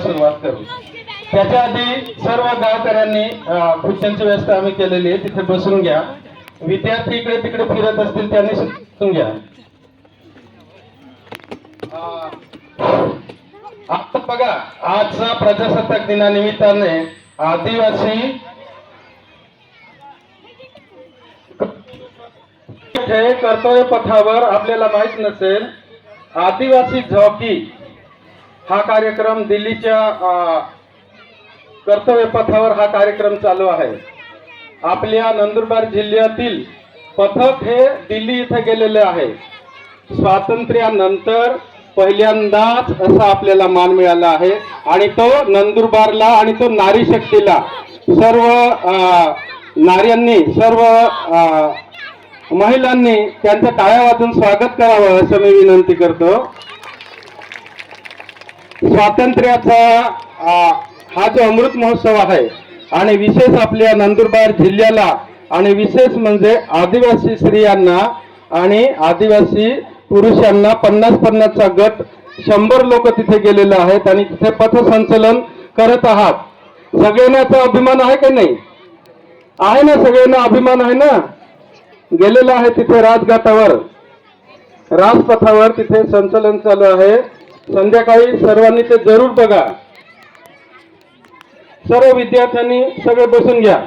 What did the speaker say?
सुरुवात करू. त्याच्या आधी सर्व गावकऱ्यांनी खुर्च्यांची व्यवस्था आम्ही केलेली आहे. तिथे बसून घ्या. विद्यार्थी इकडे तिकडे फिरत असतील त्यांनी सुचून घ्या. आता बघा आजचा प्रजासत्ताक दिनानिमित्ताने आदिवासी हे कर्तव्य पथावर आपल्याला माहीत नसेल आदिवासी झॉकी हा कार्यक्रम दिल्लीच्या कर्तव्यपथावर हा कार्यक्रम चालू आहे. आपल्या नंदुरबार जिल्ह्यातील पथक हे दिल्ली इथे गेलेले आहे. स्वातंत्र्यानंतर पहिल्यांदाच असा आपल्याला मान मिळाला आहे आणि तो नंदुरबारला आणि तो नारी शक्तीला सर्व नार्यांनी सर्व महिलांनी त्यांचं टाळ्या वाजून स्वागत करावं असं मी विनंती करतो. स्वातंत्र्याचा हा जो अमृत महोत्सव आहे आणि विशेष आपल्या नंदुरबार जिल्ह्याला आणि विशेष म्हणजे आदिवासी स्त्रियांना आणि आदिवासी पुरुषांना पन्नास पन्नासचा गट शंभर लोक तिथे गेलेले आहेत आणि तिथे पथसंचलन करत आहात. सगळ्यांनाचा अभिमान आहे का नाही? आहे ना सगळ्यांना अभिमान आहे ना? गेलेला आहे तिथे राजघाटावर. राजपथावर तिथे संचलन चालू आहे. संध्याकाळी सर्वांनी ते जरूर बघा. सर्व विद्यार्थ्यांनी सगळे बसून घ्या.